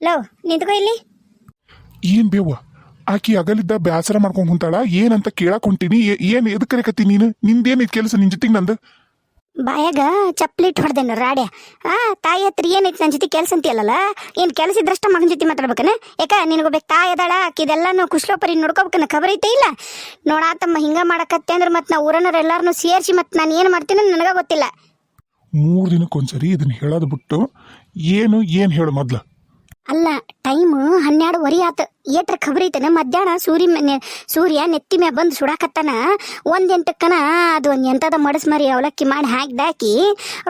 Love ನಿಂತ್ಕೋ ಇಲ್ಲಿ. ಏನ್ ಬೇವ ಆಕಿ ಅಗಲಿದ್ದ ಬ್ಯಾಸರ ಮಾಡ್ಕೊಂಡ್ ಕುಂತಾಳ? ಏನಂತ ಕೇಳಕ್ ಹೊಂಟೀನಿ? ಏನ್ ಎದಕ್ ಕರೆಕತ್ತಿ ನೀನು? ನಿಂದೇನ್ ಇದ್ ಕೆಲಸ ನಿನ್ ಜೊತೆಗ್ ನಂದು? ಬಾಯಾಗ ಚಪ್ಲಿಟ್ ಹೊಡೆದೇನು ರಾಡ್ಯ. ಆ ತಾಯಿ ಹತ್ರ ಏನೈತಿ ನನ್ನ ಜೊತೆ ಕೆಲಸ ಅಂತೀಯಲ್ಲ ಏನು ಕೆಲಸ ಇದ್ರಷ್ಟ ಮಗನ ಜೊತೆ ಮಾತಾಡ್ಬೇಕನ? ಯಾಕ ನಿನಗೊಬ್ಬ ತಾಯಿ ಅದಾಳ ನಾವು ಕುಶ್ಲೋಪರಿ ನೋಡ್ಕೋಬೇಕನ್ನ ಖಬರ್ ಐತೆ ಇಲ್ಲ? ನೋಡಾತಮ್ಮ ಹಿಂಗ ಮಾಡಕತ್ತೆ ಅಂದ್ರೆ ಮತ್ತೆ ನಾ ಊರನವ್ರು ಎಲ್ಲಾರನ್ನೂ ಸೇರಿಸಿ ಮತ್ತೆ ನಾನು ಏನು ಮಾಡ್ತೀನಿ ನನಗೆ ಗೊತ್ತಿಲ್ಲ. ಮೂರ್ ದಿನಕ್ಕೊಂದ್ಸರಿ ಇದನ್ನ ಹೇಳೋದು ಬಿಟ್ಟು ಏನು ಏನು ಹೇಳು ಮೊದ್ಲ? ಅಲ್ಲ ಟೈಮ್ ಹನ್ನೆರಡುವರೆ ಆತು. ಏಟ್ರ ಖಬರ್ ಐತನ ಮಧ್ಯಾಹ್ನ ಸೂರ್ಯ ಸೂರ್ಯ ನೆತ್ತಿ ಮ್ಯಾಗ ಬಂದು ಸುಡಾಕತ್ತಾನ. ಒಂದು ಎಂಟಕ್ಕನ ಅದು ಒಂದು ಎಂತದ ಮಡಸ್ ಮರಿ ಅವಲಕ್ಕಿ ಮಾಡಿ ಹಾಕಿದಾಕಿ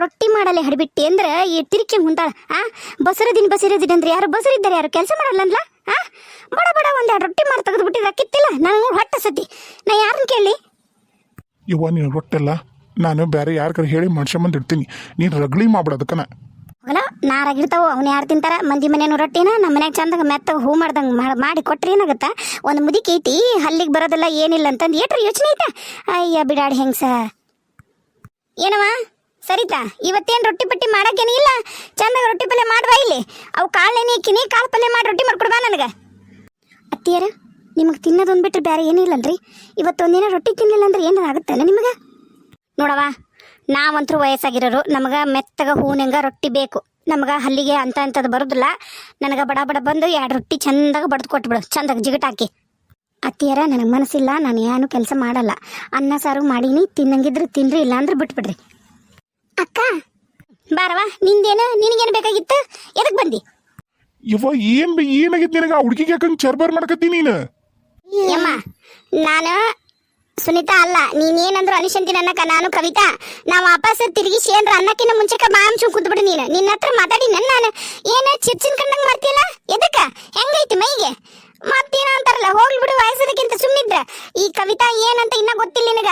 ರೊಟ್ಟಿ ಮಾಡಲೆ ಹಡಿಬಿಟ್ಟಿ ಅಂದ್ರೆ ಈ ತಿರ್ಕಿ ಮುಂತಾಳ ಆ, ಬಸರದಿನ ಬಸಿರದಿನ ಅಂದ್ರೆ ಯಾರು? ಬಸರಿದ್ದಾರೆ ಯಾರು? ಕೆಲಸ ಮಾಡಲ್ಲಂದ್ಲ ಆ, ಬಡ ಬಡ ಒಂದೆರಡು ರೊಟ್ಟಿ ಮಾಡಿ ತೆಗೆದು ಬಿಟ್ಟಿದ್ರೆ ಅಕ್ಕಿತ್ತಿಲ್ಲ ನನಗೆ ಹೊಟ್ಟೆ ಸತಿ. ನಾ ಯಾರನ್ನ ಕೇಳಿ ಯವ್ವ, ನೀನು ರೊಟ್ಟೆಲ್ಲ ನಾನು ಬೇರೆ ಯಾರ ಹೇಳಿ ಹೇಳಿ ಬಂದು ಇಡ್ತೀನಿ ನೀನ್ ರಗಳಿ ಮಾಡ್ಬಿಡೋದಕ್ಕನ ಹೋಗಲ್ಲ ನಾರಾಗಿರ್ತಾವ ಅವ್ನು ಯಾರು ತಿಂತಾರ? ಮಂದಿ ಮನೇನು ರೊಟ್ಟಿನ ನಮ್ಮ ಮನ್ಯಾಗ ಚಂದಾಗ ಮೆತ್ತಗ ಹೂ ಮಾಡ್ದಂಗೆ ಮಾಡಿ ಕೊಟ್ರೆ ಏನಾಗತ್ತ? ಒಂದು ಮುದಿ ಐತಿ ಹಲ್ಲಿಗೆ ಬರೋದಿಲ್ಲ ಏನಿಲ್ಲ ಅಂತಂದು ಏಟ್ರಿ ಯೋಚನೆ ಐತ? ಅಯ್ಯ ಬಿಡಾಡಿ ಹೆಂಗ್ಸ? ಏನವ ಸರಿತಾ? ಇವತ್ತೇನು ರೊಟ್ಟಿ ಪಟ್ಟಿ ಮಾಡಕ್ಕೇನು ಇಲ್ಲ? ಚಂದಾಗ ರೊಟ್ಟಿ ಪಲ್ಯ ಮಾಡುವ ಇಲ್ಲಿ? ಅವು ಕಾಳೆಣ್ಣೆ ಕಿನಿ ಕಾಳು ಪಲ್ಯ ಮಾಡಿ ರೊಟ್ಟಿ ಮಾಡ್ಕೊಡ್ಬ ನನಗೆ? ಅತ್ತಿಯರ, ನಿಮಗೆ ತಿನ್ನೋದೊಂದು ಬಿಟ್ಟರೆ ಬೇರೆ ಏನೂ ಅಲ್ರಿ ಇವತ್ತೊಂದಿನ ರೊಟ್ಟಿ ತಿನ್ನಲಿಲ್ಲ ಅಂದ್ರೆ ಏನಾರ ಆಗುತ್ತೇನೆ ನಿಮಗೆ? ನೋಡವ ನಾವಂತರೂ ವಯಸ್ಸಾಗಿರೋರು ನಮಗ ಮೆತ್ತಗ ಹೂನಿಂಗ ರೊಟ್ಟಿ ಬೇಕು. ನಮಗ ಹಲ್ಲಿಗೆ ಅಂತ ಅಂಥದ್ದು ಬರೋದಿಲ್ಲ. ನನಗೆ ಬಡ ಬಡ ಬಂದು ಎರಡು ರೊಟ್ಟಿ ಚಂದಾಗ ಬಡ್ದು ಕೊಟ್ಬಿಡು. ಚಂದಾಗ ಜಿಗಟಾಕಿ ಅತ್ತಿಯರ ನನಗೆ ಮನಸ್ಸಿಲ್ಲ ನಾನು ಏನು ಕೆಲಸ ಮಾಡಲ್ಲ. ಅನ್ನ ಸಾರು ಮಾಡೀನಿ ತಿನ್ನಂಗಿದ್ರೆ ತಿನ್ರಿ ಇಲ್ಲ ಅಂದ್ರೆ ಬಿಟ್ಬಿಡ್ರಿ. ಅಕ್ಕ ಬಾರವಾ ನಿಂದೇನು ನಿನಗೇನು ಬೇಕಾಗಿತ್ತು? ಎದಕ್ಕೆ ಬಂದಿ? ಇವ ಏನ್ ಏನಾಗಿತ್ತು ನಿನಗೆ? ಹುಡುಗಿಗೆ ಯಾಕಂಗ್ ಚರ್ಬಾರ್ ಮಾಡ್ಕತ್ತಿ ನೀನು? ಯಮ್ಮ ನಾನು ಸುನೀತಾ, ಅಲ್ಲ, ನೀನೇನಂದ್ರು ಅನಿಶಂತಿ ಅನ್ನಕ, ನಾನು ಕವಿತಾ? ನಾವು ವಾಪಸ್ ತಿರುಗಿ ಏನ್ರ ಅನ್ನಕ್ಕಿಂತ ಮುಂಚೆಕ ಬಾಂಶು ಕುಂತ್ಬಿಡು ನೀನು. ನಿನ್ನ ಹತ್ರ ಮಾತಾಡಿ ನನ್ನ ನಾನು. ಏನ ಚಿರ್ಚಿನ್ ಕಂಡಂಗ್ ಮಾಡ್ತೀಯಲ್ಲ? ಎದಕ್ಕ? ಹೆಂಗೈತಿ ಮೈಗೆ? ಮತ್ತೇನ ಅಂತಾರಲ್ಲ ಹೋಗ್ಲಿ ಬಿಡು ವಯಸ್ಸದಕ್ಕಿಂತ ಸುಮ್ಮನಿದ್ರ ಈ ಕವಿತಾ ಏನಂತ ಇನ್ನ ಗೊತ್ತಿಲ್ಲ ನಿನಗ.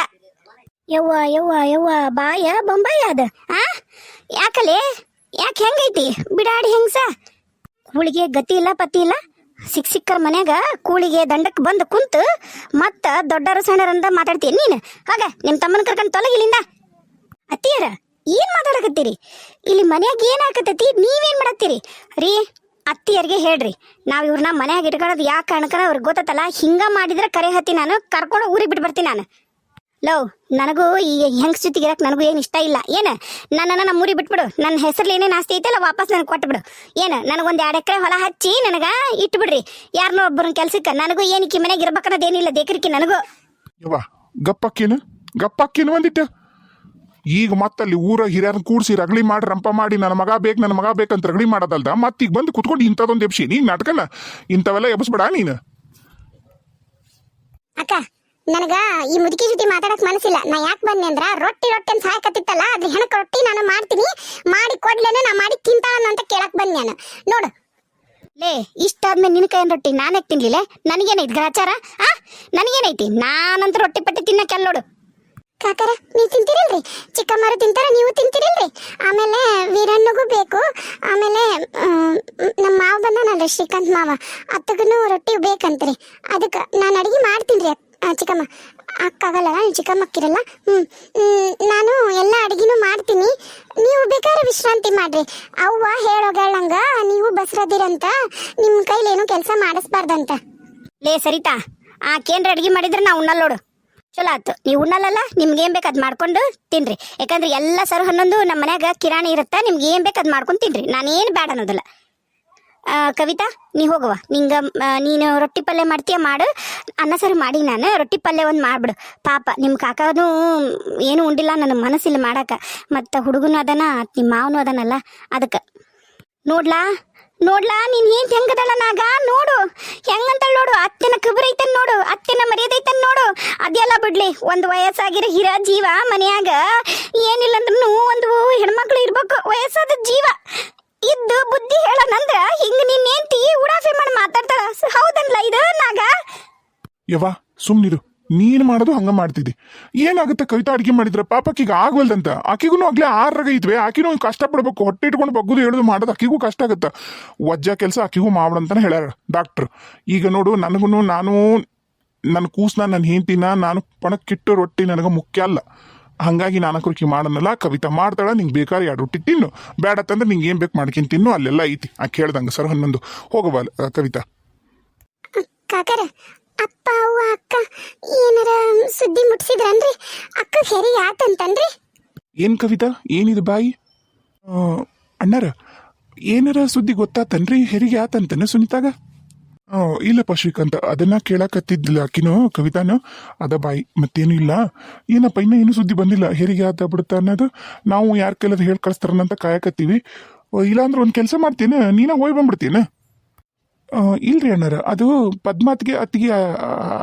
ಯವ್ವ ಯವ್ವ ಯವ್ವ, ಬಾಯ ಬೊಂಬಾಯ ಅದ ಆ? ಯಾಕಲೆ? ಯಾಕೆ ಹೆಂಗೈತಿ? ಬಿಡಾಡಿ ಹೆಂಗ್ಸ? ಹುಳಿಗೆ ಗತಿ ಇಲ್ಲ, ಪತಿ ಇಲ್ಲ? ಸಿಕ್ ಸಿಕ್ಕರ ಮನ್ಯಾಗ ಕೂಳಿಗೆ ದಂಡಕ್ಕೆ ಬಂದು ಕುಂತು ಮತ್ತ ದೊಡ್ಡರ ಸಣ್ಣರಂದ ಮಾತಾಡ್ತೀನಿ ನೀನು? ಹಾಗ ನಿಮ್ಮ ತಮ್ಮನ ಕರ್ಕೊಂಡು ತೊಲಗಿಲಿಂದ ಅತ್ತಿಯರ, ಏನ್ ಮಾತಾಡಕತ್ತೀರಿ? ಇಲ್ಲಿ ಮನ್ಯಾಗ ಏನ್ ಆಕತೈತಿ ನೀವೇನ್ ಮಾಡತ್ತೀರಿ? ರೀ, ಅತ್ತಿಯರಿಗೆ ಹೇಳ್ರಿ, ನಾವ್ ಇವ್ರನ್ನ ಮನ್ಯಾಗ ಇಟ್ಕೊಳ್ಳೋದು ಯಾಕೆ ಕಾರಣಕ್ಕನ ಅವ್ರಿಗೆ ಗೊತ್ತತ್ತಲ್ಲ, ಹಿಂಗ ಮಾಡಿದ್ರೆ ಕರೆ ಹತ್ತಿ ನಾನು, ಕರ್ಕೊಂಡು ಊರಿಗೆ ಬಿಟ್ಟು ಬರ್ತೀನಿ ನಾನು. ಲವ್ ನನಗೂ ಈ ಹೆಂಗ್ ಜೊತೆಗೆ ಇರಕ್ಕೆ ನನಗೂ ಏನು ಇಷ್ಟ ಇಲ್ಲ. ಏನು? ನನ್ನನ್ನು ನಮ್ಮ ಊರಿಗೆ ಬಿಟ್ಬಿಡು. ನನ್ನ ಹೆಸರಲ್ಲಿ ಏನೇನು ಆಸ್ತಿ ಐತಲ್ಲ ವಾಪಸ್ ನನಗೆ ಕೊಟ್ಬಿಡು. ಏನು? ನನಗೊಂದು ಎರಡು ಎಕರೆ ಹೊಲ ಹಚ್ಚಿ ನನಗೆ ಇಟ್ಬಿಡ್ರಿ. ಯಾರನ್ನೋ ಒಬ್ಬರನ್ನ ಕೆಲ್ಸಕ್ಕೆ. ನನಗೂ ಏನಕ್ಕೆ ಮನೆಗೆ ಇರ್ಬೇಕನ್ನೋದೇನಿಲ್ಲ ದೇಕರಿಕೆ ನನಗೂ. ಯವ್ವ ಗಪ್ಪಕ್ಕೇನು? ಗಪ್ಪಕ್ಕೇನು ಒಂದಿಟ್ಟು? ಈಗ ಮತ್ತಲ್ಲಿ ಊರ ಹಿರಿಯರನ್ನ ಕೂಡಿಸಿ ರಗಳಿ ಮಾಡಿ ರಂಪ ಮಾಡಿ ನನ್ನ ಮಗ ಬೇಕು ನನ್ನ ಮಗ ಬೇಕಂತ ರಗಳಿ ಮಾಡೋದಲ್ದ? ಮತ್ತೀಗ ಬಂದು ಕುತ್ಕೊಂಡು ಇಂಥದೊಂದು ಎಪ್ಸಿ ನೀನು ನಾಟಕನ ಇಂಥವೆಲ್ಲ ಎಬ್ಸ್ಬೇಡ ನೀನು. ಅಕ್ಕ ನನಗ ಈ ಮುದುಕಿ ಜೊತೆ ಮಾತಾಡಕ್ ಮನಸ್ಸಿಲ್ಲ. ನಾ ಯಾಕೆ ಬಂದೆ ಅಂದ್ರ ರೊಟ್ಟಿ ರೊಟ್ಟಿ ಅಂತ ಸಾಯಕತ್ತಿತ್ತಲ್ಲ ಅದ್ರ ಹೆಣಕ್ ರೊಟ್ಟಿ ನಾನು ಮಾಡ್ತೀನಿ ಮಾಡಿ ಕೊಡ್ಲೇನೆ ನಾ ಮಾಡಿ ತಿಂತಾನ ಅಂತ ಕೇಳಕ್ ಬಂದೆ ನಾನು. ನೋಡು. ಲೇ ಇಷ್ಟಾದ್ಮೇಲೆ ನಿನ್ನ ಕೈಯನ್ ರೊಟ್ಟಿ ನಾನೇ ತಿನ್ಲಿಲ್ಲ ನನಗೇನೈತಿ ಗ್ರಾಚಾರ? ಆ? ನನಗೇನೈತಿ ನಾನಂತ ರೊಟ್ಟಿ ಪಟ್ಟಿ ತಿನ್ನಕ್ಕೆ ನೋಡು. ಕಾಕರ ನೀವು ತಿಂತೀರಲ್ರಿ? ಚಿಕ್ಕಮ್ಮರು ತಿಂತಾರ ನೀವು ತಿಂತೀರಲ್ರಿ? ಆಮೇಲೆ ವೀರಣ್ಣಗೂ ಬೇಕು. ಆಮೇಲೆ ನಮ್ಮ ಮಾವ ಬಂದಾನಲ್ರಿ ಶ್ರೀಕಾಂತ್ ಮಾವ. ಅತ್ತಗೂ ರೊಟ್ಟಿ ಬೇಕಂತ್ರಿ. ಅದಕ್ಕೆ ನಾನು ಅಡುಗೆ ಮಾಡ್ತೀನಿ ರೀ ಚಿಕ್ಕಮ್ಮ ಅಕ್ಕಾಗಲ್ಲ ಚಿಕ್ಕಮ್ಮ ಅಕ್ಕಿರಲ್ಲ ಹ್ಞೂ ನಾನು ಎಲ್ಲ ಅಡುಗೆನೂ ಮಾಡ್ತೀನಿ. ನೀವು ಬೇಕಾದ್ರೆ ವಿಶ್ರಾಂತಿ ಮಾಡ್ರಿ. ಅವ್ವ ಹೇಳೋಗಳಂಗ ನೀವು ಬಸ್ರದಿರಂತ ನಿಮ್ಮ ಏನು ಕೆಲಸ ಮಾಡಿಸ್ಬಾರ್ದಂತ. ಲೇ, ಸರಿತಾ ಆ ಕೇಂದ್ರ ಅಡಿಗೆ ಮಾಡಿದ್ರೆ ನಾವು ಉಣ್ಣಲ್ಲ ನೋಡು. ಚಲೋ ಆಯ್ತು ನೀವು ಉಣ್ಣಲ್ಲಲ್ಲ, ನಿಮ್ಗೆ ಏನ್ ಬೇಕು ಅದು ಮಾಡ್ಕೊಂಡು ತಿನ್ರಿ. ಯಾಕಂದ್ರೆ ಎಲ್ಲ ಸರ್ ಹನ್ನೊಂದು ನಮ್ಮ ಮನ್ಯಾಗ ಕಿರಾಣಿ ಇರುತ್ತೆ, ನಿಮ್ಗೆ ಏನ್ ಬೇಕು ಅದು ಮಾಡ್ಕೊಂಡು ತಿನ್ರಿ. ನಾನೇನು ಬೇಡ ಅನ್ನೋದಿಲ್ಲ. ಕವಿತಾ, ನೀ ಹೋಗುವ ನಿಂಗ ನೀನು ರೊಟ್ಟಿ ಪಲ್ಯ ಮಾಡ್ತೀಯ ಮಾಡು. ಅನ್ನ ಸಾರು ಮಾಡಿ ನಾನು, ರೊಟ್ಟಿ ಪಲ್ಯ ಒಂದು ಮಾಡ್ಬಿಡು. ಪಾಪ ನಿಮ್ಮ ಕಾಕನು ಏನು ಉಂಡಿಲ್ಲ ನನ್ನ ಮನಸ್ಸಿಲ್ಲ ಮಾಡಕ್ಕೆ ಮತ್ತು ಹುಡುಗನು ಅದನ ನಿಮ್ಮ ಮಾವನು ಅದನಲ್ಲ. ಅದಕ್ಕೆ, ನೋಡ್ಲಾ? ನೋಡ್ಲಾ? ನೀನ್ ಏನ್ ಹೆಂಗದಲ್ಲ ನಾಗ? ನೋಡು. ಹೆಂಗಂತ ನೋಡು? ಅತ್ತೆನ ಕಬರ್ ಐತನ್ ನೋಡು. ಅತ್ತೆನ ಮರ್ಯಾದೈತನ್ ನೋಡು. ಅದೆಲ್ಲ ಬಿಡ್ಲಿ. ಒಂದು ವಯಸ್ಸಾಗಿರೋ ಹಿರ ಜೀವ ಮನ್ಯಾಗ. ಏನಿಲ್ಲ ಅಂದ್ರೂ ಒಂದು ಹೆಣ್ಮಕ್ಳು ಇರ್ಬೇಕು. ವಯಸ್ಸಾದ ಜೀವ. ಇದ್ದು ಬುದ್ಧಿ ಹೇಳನಂದ್ರ ಹಿಂಗ ನಿನ್ನೇಂತಿ ಉಡಾಫೆ ಮಾಡಿ ಮಾತಾಡ್ತಾರ ಹೌದನ್ಲ ಇದು, ನಾಗ? ಯವ್ವ, ಸುಮ್ನಿರು. ನೀನ್ ಮಾಡೋದು ಹಂಗ ಮಾಡ್ತಿದ್ದಿ. ಏನಾಗುತ್ತೆ ಕವಿತಾ ಅಡಿಗೆ ಮಾಡಿದ್ರೆ? ಪಾಪಕ್ಕೀಗ ಆಗ್ವಲ್ದಂತ. ಆಕಿಗೂ ಆಗ್ಲೇ ಆರ್ರಗ ಇದ್ವಿ. ಆಕಿನೂ ಕಷ್ಟಪಡ್ಬೇಕು. ಹೊಟ್ಟೆ ಇಟ್ಕೊಂಡು ಬಗ್ಗುದು ಹೇಳುದು ಮಾಡೋದು ಆಕಿಗೂ ಕಷ್ಟ ಆಗುತ್ತ. ವಜ್ಜ ಕೆಲಸ ಆಕಿಗೂ ಮಾಡ್ಬಿಡಂತಾನೆ ಹೇಳ್ಯಾರ ಡಾಕ್ಟ್ರ್. ಈಗ ನೋಡು ನನಗೂ ನಾನು ನನ್ನ ಕೂಸ್ನ ನನ್ನ ಹೆಂಡ್ತಿನ ನಾನು ಪಣಕ್ಕಿಟ್ಟು ರೊಟ್ಟಿ ನನಗೆ ಮುಖ್ಯ ಅಲ್ಲ. ಹಂಗಾಗಿ ನಾನು ಕುರ್ಕಿ ಮಾಡನಲ್ಲ ಕವಿತಾ ಮಾಡ್ತಾಳ ನಿಂಗೆ ಬೇಕಾದ್ರೆ ಎರಡು ರೊಟ್ಟಿ ತಿನ್ನು. ಬೇಡತ್ತಂದ್ರೆ ನಿಂಗೆ ಏನು ಬೇಕು ಮಾಡ್ಕೊಂಡು ತಿನ್ನು ಅಲ್ಲೆಲ್ಲ ಐತಿ. ಆ ಕೇಳ್ದಂಗೆ ಸರ್ ಹನ್ನೊಂದು. ಹೋಗಬಾ ಕವಿತಾ. ಕಾಕರ ಅಪ್ಪ ಅವ್ವ ಅಕ್ಕ ಏನಾರ ಸುದ್ದಿ ಮುಟ್ಸಿದ್ರನ್ರಿ ಅಕ್ಕ ಹೆರಿಗೆ ಆತಂತನ್ರಿ ಏನು ಕವಿತಾ? ಏನಿದು ಬಾಯಿ? ಅಣ್ಣರ ಏನಾರ ಸುದ್ದಿ ಗೊತ್ತಾತನ್ರಿ? ಹೆರಿಗೆ ಆತಂತನ ಸುನಿತಾಗ? ಇಲ್ಲಪ್ಪ ಶ್ರೀಕಾಂತ್ ಅದನ್ನ ಕೇಳಕತ್ತಿದ್ದಿಲ್ಲ. ಅಕ್ಕಿನೋ ಕವಿತಾನು, ಅದ ಬಾಯಿ, ಮತ್ತೇನು ಇಲ್ಲ. ಏನಪ್ಪ, ಇನ್ನ ಏನು ಸುದ್ದಿ ಬಂದಿಲ್ಲ. ಹೆರಿಗೆ ಆತ ಬಿಡುತ್ತ ಅನ್ನೋದು ನಾವು ಯಾರ ಕೈಲದ ಹೇಳಿ ಕಳಿಸ್ತಾರನಂತ ಕಾಯಕತ್ತೀವಿ. ಇಲ್ಲ ಇಲ್ಲಾಂದ್ರೆ ಒಂದು ಕೆಲಸ ಮಾಡ್ತೀನಿ? ನೀನ ಹೋಗಿ ಬಂದ್ಬಿಡ್ತೀನಿ? ಇಲ್ರಿ ಅಣ್ಣಾರ, ಅದು ಪದ್ಮಾತ್ಗೆ ಅತ್ತಿಗೆ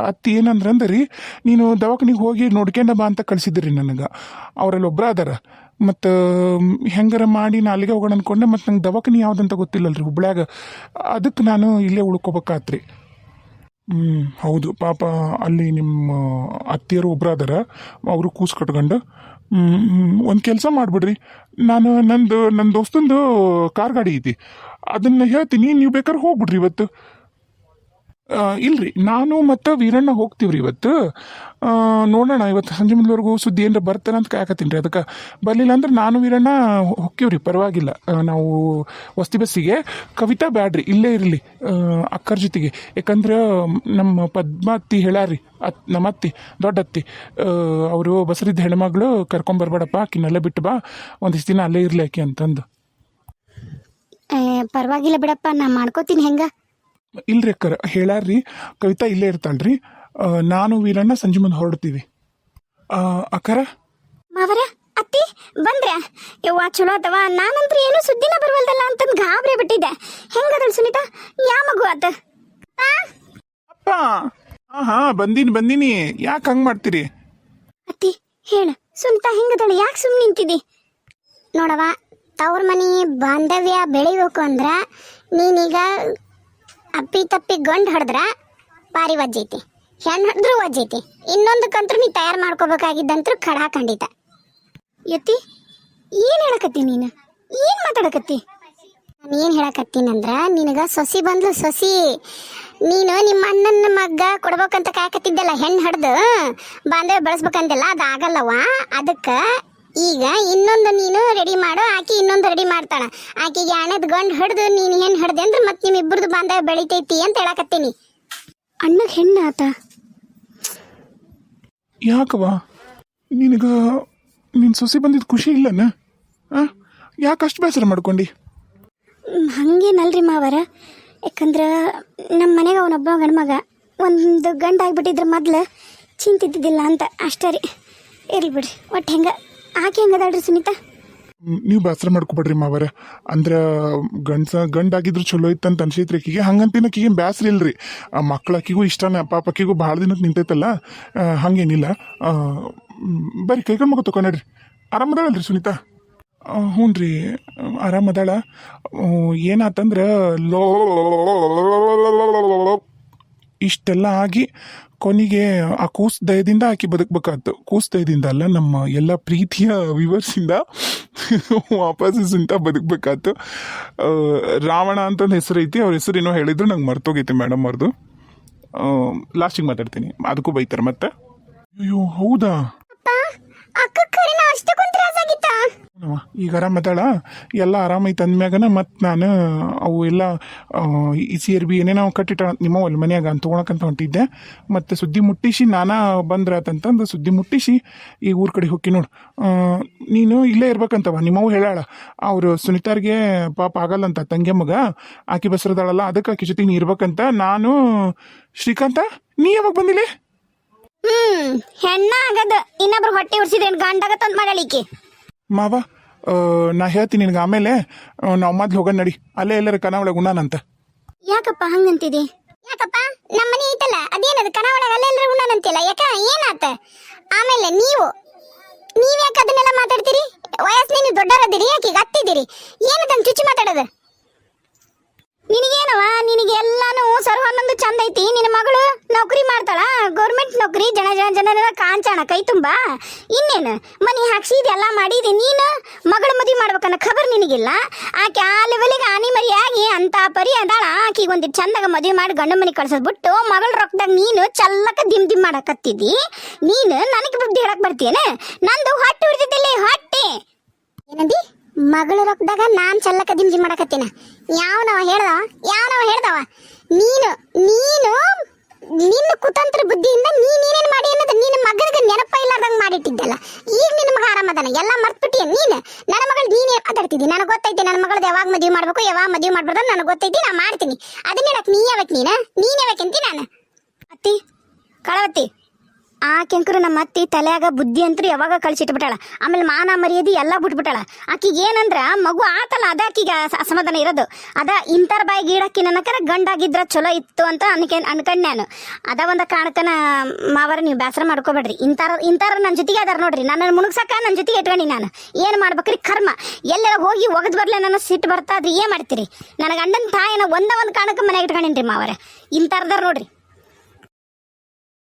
ಅತ್ತಿ ಏನಂದ್ರಂದ್ರಿ, ನೀನು ದವಾಖಾನಿಗೆ ಹೋಗಿ ನೋಡ್ಕೊಂಡ ಬಾ ಅಂತ ಕಳಿಸಿದ್ರಿ ನನಗೆ. ಅವರಲ್ಲಿ ಒಬ್ರ ಅದಾರ. ಮತ್ತು ಹೆಂಗಾರ ಮಾಡಿ ನಾ ಅಲ್ಲಿಗೆ ಹೋಗೋಣ ಅಂದ್ಕೊಂಡೆ ಮತ್ತು ನಂಗೆ ದವಾಖಾನಿ ಯಾವುದಂತ ಗೊತ್ತಿಲ್ಲಲ್ರಿ ಹುಬ್ಳ್ಯಾಗ. ಅದಕ್ಕೆ ನಾನು ಇಲ್ಲೇ ಉಳ್ಕೊಬೇಕಾತ್ರಿ. ಹ್ಞೂ ಹೌದು. ಪಾಪ ಅಲ್ಲಿ ನಿಮ್ಮ ಅತ್ತಿಯರು ಒಬ್ರು ಅವರು ಕೂಸು ಕಟ್ಕೊಂಡು. ಒಂದು ಕೆಲಸ ಮಾಡಿಬಿಡ್ರಿ. ನಾನು, ನಂದು ನನ್ನ ದೋಸ್ತಂದು ಕಾರ್ ಗಾಡಿ ಐತಿ. ಅದನ್ನು ಹೇಳ್ತೀನಿ, ನೀವು ಬೇಕಾದ್ರೆ ಹೋಗ್ಬಿಡ್ರಿ ಇವತ್ತು. ಇಲ್ರಿ. ನಾನು ಮತ್ತು ವೀರಣ್ಣ ಹೋಗ್ತೀವ್ರಿ ಇವತ್ತು. ನೋಡೋಣ, ಇವತ್ತು ಸಂಜೆ ಮುಂದವರೆಗೂ ಸುದ್ದಿ ಏನಾರ ಬರ್ತಾನೆ ಅಂತ ಕಾಯಕತ್ತೀನಿ ರೀ. ಅದಕ್ಕೆ ಬರಲಿಲ್ಲ ಅಂದ್ರೆ ನಾನು ವೀರಣ್ಣ ಹೋಗ್ತೀವ್ರಿ. ಪರವಾಗಿಲ್ಲ. ನಾವು ವಸ್ತಿ ಬಸ್ಸಿಗೆ. ಕವಿತಾ ಬ್ಯಾಡ್ರಿ. ಇಲ್ಲೇ ಇರಲಿ. ಅಕ್ಕರ ಜೊತೆಗೆ. ಯಾಕಂದ್ರೆ ನಮ್ಮ ಪದ್ಮಾತಿ ಹೇಳಾರಿ. ಅತ್, ನಮ್ಮ ಅತ್ತಿ, ದೊಡ್ಡ ಅತ್ತಿ. ಅವರು ಬಸರಿದ್ದ ಹೆಣ್ಮಗಳು ಕರ್ಕೊಂಬರ್ಬೇಡಪ್ಪ ಆಕಿನಲ್ಲೇ ಬಿಟ್ಟು ಬಾ. ಒಂದಿಷ್ಟು ದಿನ ಅಲ್ಲೇ ಇರ್ಲಿ ಆಕೆ ಅಂತಂದು. ಪರವಾಗಿಲ್ಲ ಬಿಡಪ್ಪ. ನಾ ಮಾಡ್ಕೋತೀನಿ ಹೆಂಗ? ಇಲ್ರಿ ಅಕ್ಕರ ಹೇಳಾರ್ರಿ. ಕವಿತಾ ಇಲ್ಲೇ ಇರ್ತಾಳ್ರಿ. ನಾನು ವೀರಣ್ಣ ಸಂಜೆ ಮುಂದೆ ಹೊರಡ್ತೀವಿ. ಅಕ್ಕರ? ಮಾವರ ಅತ್ತಿ ಬಂದ್ರ ಯವ್ವ ಚಲೋ ಅದವ ನಾನಂತ್ರ ಏನು ಸುದ್ದಿನ ಬರವಲ್ದಲ್ಲ ಅಂತಂದ್ ಗಾಬರಿ ಬಿಟ್ಟಿದ್ದೆ. ಹೆಂಗದಳ ಸುನೀತಾ? ಯಾ ಮಗು ಅದ ಅಪ್ಪ! ಹಾ ಹಾ ಬಂದೀನಿ ಬಂದೀನಿ. ಯಾಕೆ ಹಂಗೆ ಮಾಡ್ತೀರಿ? ಅತ್ತಿ ಹೇಳ. ಸುನೀತಾ ಹೆಂಗದಳ? ಯಾಕೆ ಸುಮ್ಮನೆ ನಿಂತಿದಿ? ನೋಡವ ತವ್ರ ಮನಿ ಬಾಂಧವ್ಯ ಬೆಳಿಬೇಕು ಅಂದ್ರ ನೀನೀಗ ಅಪ್ಪಿ ತಪ್ಪಿ ಗಂಡು ಹೊಡೆದ್ರ ಭಾರಿ ವಜ್ಜೈತಿ ಹೆಣ್ಣು ಹಿಡಿದ್ರು ವಜ್ಜೈತಿ ಇನ್ನೊಂದಕ್ಕಂತೂ ನೀ ತಯಾರು ಮಾಡ್ಕೋಬೇಕಾಗಿದ್ದಂತರೂ ಖಡ ಖಂಡಿತ. ಯತಿ, ಏನು ಹೇಳಕತ್ತಿ ನೀನು? ಏನು ಮಾತಾಡಕತ್ತಿ? ನಾನು ಏನು ಹೇಳಕತ್ತೀನಂದ್ರೆ, ನಿನಗ ಸೊಸಿ ಬಂದ್ಲು ಸೊಸಿ. ನೀನು ನಿಮ್ಮ ಅಣ್ಣನ ಮಗ್ಗ ಕೊಡ್ಬೇಕಂತ ಕಾಯಕತ್ತಿದ್ದಲ್ಲ ಹೆಣ್ಣು ಹಡ್ದು. ಬಾಂಧವ್ಯ ಬೆಳೆಸ್ಬೇಕಂತೆಲ್ಲ ಅದು ಆಗಲ್ಲವ ಅದಕ್ಕೆ ಈಗ ಇನ್ನೊಂದು ನೀನು ರೆಡಿ ಮಾಡು ಆಕಿ ಇನ್ನೊಂದು ರೆಡಿ ಮಾಡ್ತಾಳ. ಆಕಿಗೆ ಅಣೆದ ಗಂಡು ಹಿಡ್ದು ನೀನು ಏನು ಹಿಡ್ದೆ ಅಂದ್ರೆ ಮತ್ತೆ ನಿಮ್ಮಿಬ್ಬರದು ಬಾಂಧವ್ಯ ಬೆಳಿತೈತಿ ಅಂತ ಹೇಳಕತ್ತೀನಿ. ಅಣ್ಣಗೆ ಹೆಣ್ಣು ಆತ. ಯಾಕವ್ವ? ನಿನಗ ನಿನ್ನ ಸೊಸೆ ಬಂದಿದ್ದು ಖುಷಿ ಇಲ್ಲನ? ಆ? ಯಾಕೆ ಅಷ್ಟು ಬೇಸರ ಮಾಡ್ಕೊಂಡಿ? ಹಂಗೇನಲ್ರಿ ಮಾವರ? ಯಾಕಂದ್ರೆ ನಮ್ಮ ಮನೆಗೆ ಅವನೊಬ್ಬ ಗಂಡ್ಮಗ ಒಂದು ಗಂಡ ಆಗ್ಬಿಟ್ಟಿದ್ರ ಮೊದ್ಲು ಚಿಂತಿದ್ದಿಲ್ಲ ಅಂತ. ಅಷ್ಟೇ ರೀ. ಇರ್ಲಿ ಬಿಡ್ರಿ ಒಟ್ಟು ಹೆಂಗ ಆಕೆ ಹೆಂಗದಾಳ್ರಿ ಸುನೀತಾ ನೀವು ಬೇಸರ ಮಾಡ್ಕೊಬೇಡ್ರಿ ಮಾವರ ಅಂದ್ರೆ ಗಂಡ್ಸ ಗಂಡಾಗಿದ್ರು ಚಲೋ ಇತ್ತಂತ ಅನ್ಸೈತ್ರಿ ಆಕಿಗೆ ಹಂಗಂತಿನ ಆಕಿಗೆ ಬೇಸರ ಇಲ್ರಿ ಮಕ್ಳು ಆಕಿಗೂ ಇಷ್ಟನೇ ಪಾಪ ಆಕಿಗೂ ಭಾಳ ದಿನಕ್ಕೆ ನಿಂತೈತಲ್ಲ ಹಂಗೇನಿಲ್ಲ ಬರ್ರಿ ಕೈಕೊಂಡು ಮಗ ತಗೊಂಡ್ರಿ ಆರಾಮದಾಳಲ್ರಿ ಸುನೀತಾ ಹ್ಞೂ ರೀ ಆರಾಮದಾಳ ಏನಾತಂದ್ರೆ ಲೋ ಇಷ್ಟೆಲ್ಲ ಆಗಿ ಕೊನೆಗೆ ಆ ಕೂಸ್ ದಯದಿಂದ ಆಕಿ ಬದುಕಬೇಕಾಯ್ತು. ಕೂಸ್ ದಯದಿಂದ ಅಲ್ಲ, ನಮ್ಮ ಎಲ್ಲ ಪ್ರೀತಿಯ ವಿವರ್ಸಿಂದ ವಾಪಸ್ ಇಂತ ಬದುಕಬೇಕಾಯ್ತು. ರಾವಣ ಅಂತಂದು ಹೆಸರು ಐತಿ, ಅವ್ರ ಹೆಸರು ಏನೋ ಹೇಳಿದ್ರು, ನಂಗೆ ಮರ್ತೋಗೈತಿ ಮೇಡಮ್ ಅವ್ರದ್ದು ಲಾಸ್ಟಿಗೆ ಮಾತಾಡ್ತೀನಿ, ಅದಕ್ಕೂ ಬೈತಾರೆ ಮತ್ತೆ. ಅಯ್ಯೋ, ಹೌದಾ? ತ್ರಾಸಾಗಿತ್ತ ಆರಾಮ ಈಗ ಆರಾಮದಾಳ ಎಲ್ಲ ಆರಾಮೈತೆ ಅಂದ್ಮ್ಯಾಗನ ಮತ್ತು ನಾನು, ಅವು ಎಲ್ಲ ಈ ಸಿ ಆರ್ ಬಿ ಏನೇನೋ ಕಟ್ಟಿಟ್ಟ ನಿಮ್ಮ ಅಲ್ಲಿ ಮನ್ಯಾಗ ಅಂತ ತೊಗೊಳಕಂತ ಹೊಂಟಿದ್ದೆ. ಮತ್ತು ಸುದ್ದಿ ಮುಟ್ಟಿಸಿ, ನಾನಾ ಬಂದ್ರಾತಂತಂದು ಸುದ್ದಿ ಮುಟ್ಟಿಸಿ ಈಗ ಊರ ಕಡೆ ಹೋಗಿ ನೋಡು. ನೀನು ಇಲ್ಲೇ ಇರ್ಬೇಕಂತವ ನಿಮ್ಮವು ಹೇಳಾಳ. ಅವರು ಸುನಿತಾರ್ಗೆ ಪಾಪ ಆಗಲ್ಲಂತ ತಂಗಿ ಮಗ, ಆಕಿ ಬಸರದಾಳಲ್ಲ, ಅದಕ್ಕೆ ಆಕಿ ಜೊತೆ ನೀ ಇರ್ಬೇಕಂತ ನಾನು, ಶ್ರೀಕಾಂತ, ನೀ ಯಾವಾಗ ಬಂದಿಲ್ಲ ಹ್ಮ್ ಹೆಣ್ಣ ಆಗದ ಇನ್ನೊಬ್ರು ಹೊಟ್ಟೆ ಉರ್ಸಿದೇನ್ ಗಂಡಾಗತ್ತಂತ ಮಾಡಲಿಕ್ಕೆ ಮಾವ ನಾ ಹೇಳ್ತೀನಿ ನಿನಗೆ ಆಮೇಲೆ ನಾವು ಮೊದ್ಲು ಹೋಗೋಣ ನಡಿ. ಅಲ್ಲೇ ಎಲ್ಲರ ಕನಾವಳ ಉಣ್ಣಾನಂತ. ಯಾಕಪ್ಪ ಹಂಗಂತಿದಿ? ಯಾಕಪ್ಪ? ನಮ್ಮ ಮನೆ ಐತಲ್ಲ, ಅದೇನದು ಕನಾವಳ ಅಲ್ಲೇ ಎಲ್ಲರ ಉಣ್ಣಾನಂತಿಲ್ಲ? ಯಾಕ, ಏನಾತ? ಆಮೇಲೆ ನೀವು ನೀವ್ ಯಾಕೆ ಅದನ್ನೆಲ್ಲ ಮಾತಾಡ್ತೀರಿ? ವಯಸ್ಸು ನೀವು ದೊಡ್ಡವರದಿರಿ ಯಾಕೆ ಈಗ ಹತ್ತಿದ್ದೀರಿ ಏನದಂತ ಚುಚ್ಚಿ ಮಾತಾಡೋದು? ನಿನಗೇನವ ನಿನಗೆ ಎಲ್ಲಾನು ಸರ್ವನ್ನ ಒಂದು ಚಂದ ಐತಿ. ನಿನ್ನ ಮಗಳು ನೌಕರಿ ಮಾಡ್ತಾಳ. ಗೌರ್ಮೆಂಟ್ ನೌಕರಿ, ಜನ ಜನ ಜನರ ಕಾಂಚಾಣ, ಕೈ ತುಂಬಾ. ಇನ್ನೇನು? ಮನಿ ಹಾಕ್ಸಿ ಇದೆಲ್ಲ ಮಾಡಿದಿ ನೀನು? ಮಗಳ ಮದುವೆ ಮಾಡ್ಬೇಕನ್ನ ಖಬರ್ ನಿನಗಿಲ್ಲ? ಆಕೆ ಆ ಲೆವೆಲಿಗೆ ಆನಿ ಮರಿಯಾಗಿ ಅಂತ ಪರಿ ಅದಾಳ. ಆಕಿಗೆ ಒಂದಿಟ್ಟು ಚಂದಾಗ ಮದುವೆ ಮಾಡಿ ಗಂಡ ಮನೆ ಕಳ್ಸೋದು ಬಿಟ್ಟು ಮಗಳ ರೊಕ್ಕದಾಗ ನೀನು ಚಲ್ಲಕ ದಿಮ್ ದಿಮ್ ಮಾಡಕತ್ತಿದ್ದಿ ನೀನು ನನಗೆ ಬುದ್ಧಿ ಹೇಳಕ್ ಬರ್ತೀಯನ? ನಂದು ಹೊಟ್ಟೆ ಉಳಿದಿದ್ದಲ್ಲಿ ಹೊಟ್ಟೆ. ಏನಂದಿ? ಮಗಳ ರೊಕ್ಕದಾಗ ನಾನು ಚಲ್ಲಕ ದಿಂಜಿ ಮಾಡಕತ್ತೀನ. ಯಾವನವ ಹೇಳ್ದವ? ಯಾವನವ ಹೇಳ್ದವ? ನೀನು ನೀನು, ನಿನ್ನ ಕುತಂತ್ರ ಬುದ್ಧಿಯಿಂದ ನೀ ನೀನೇನ್ ಮಾಡಿ ಅನ್ನೋದು ನಿನ್ನ ಮಗನಿಗೆ ನೆನಪ ಇಲ್ಲಾರ್ದಂಗೆ ಮಾಡಿಟ್ಟಿದ್ದಲ್ಲ. ಈಗ ನಿನ್ನ ಮಗ ಆರಾಮದಾನ ಎಲ್ಲ ಮರ್ತ್ಬಿಟ್ಟಿಯ ನೀನು. ನನ್ನ ಮಗಳು ನೀನೇ ಮಾತಾಡ್ತಿದ್ದಿ ನನಗೆ ಗೊತ್ತೈತಿ ನನ್ನ ಮಗಳದ್ದು ಯಾವಾಗ ಮದುವೆ ಮಾಡಬೇಕು, ಯಾವಾಗ ಮದುವೆ ಮಾಡ್ಬಾರ್ದು ನನಗೆ ಗೊತ್ತೈತಿ ನಾನು ಮಾಡ್ತೀನಿ. ಅದನ್ನ ಹೇಳಕ್ ನೀ ಯಾವಕ್ ನೀನ? ನೀನ್ ಯಾವಕ್ಕಂತಿ ನಾನು? ಅತ್ತಿ, ಕಳವತ್ತಿ. ಆ ಕೆಂಕರು ನಮ್ಮ ಅತ್ತಿ ತಲೆಯಾಗ ಬುದ್ಧಿ ಅಂತೂ ಯಾವಾಗ ಕಳ್ಸಿಟ್ಬಿಟ್ಟಾಳ? ಆಮೇಲೆ ಮಾನ ಮರ್ಯಾದೆ ಎಲ್ಲ ಬಿಟ್ಬಿಟ್ಟಾಳ. ಆಕಿಗೆ ಏನಂದ್ರ, ಮಗು ಆತಲ್ಲ, ಅದ ಆಕಿಗೆ ಅಸ- ಅಸಮಾಧಾನ ಇರೋದು. ಅದ ಇಂಥರ ಬಾಯಿಗೆ ಈಡಾಕಿ ನನಕರ ಗಂಡಾಗಿದ್ರ ಚಲೋ ಇತ್ತು ಅಂತ ಅನ್ಕೆ, ಅನ್ಕಂಡ್ ನಾನು. ಅದ ಒಂದ ಕಾಣಕನ ಮಾವರ ನೀವು ಬೇಸರ ಮಾಡ್ಕೋಬೇಡ್ರಿ. ಇಂಥರ ಇಂಥರ ನನ್ನ ಜೊತೆಗೆ ಅದಾರ ನೋಡ್ರಿ. ನನ್ನ ಮುಣಗ್ಸಕ ನನ್ನ ಜೊತೆಗೆ ಇಟ್ಕೊಂಡಿ ನಾನು. ಏನು ಮಾಡ್ಬೇಕ್ರಿ? ಕರ್ಮ. ಎಲ್ಲೆಲ್ಲ ಹೋಗಿ ಒಗದ್ ಬರ್ಲೆ ನನ್ನ ಸಿಟ್ಟು ಬರ್ತಾ ಅದ್ರ ಏನು ಮಾಡ್ತೀರಿ? ನನ್ನ ಅಣ್ಣನ ತಾಯಿನ ಒಂದ ಒಂದು ಕಾರಣಕ್ಕೆ ಮನೆಗೆ ಇಟ್ಕೊಂಡಿನ್ರಿ ಮಾವರ. ಇಂಥರದಾರ ನೋಡ್ರಿ.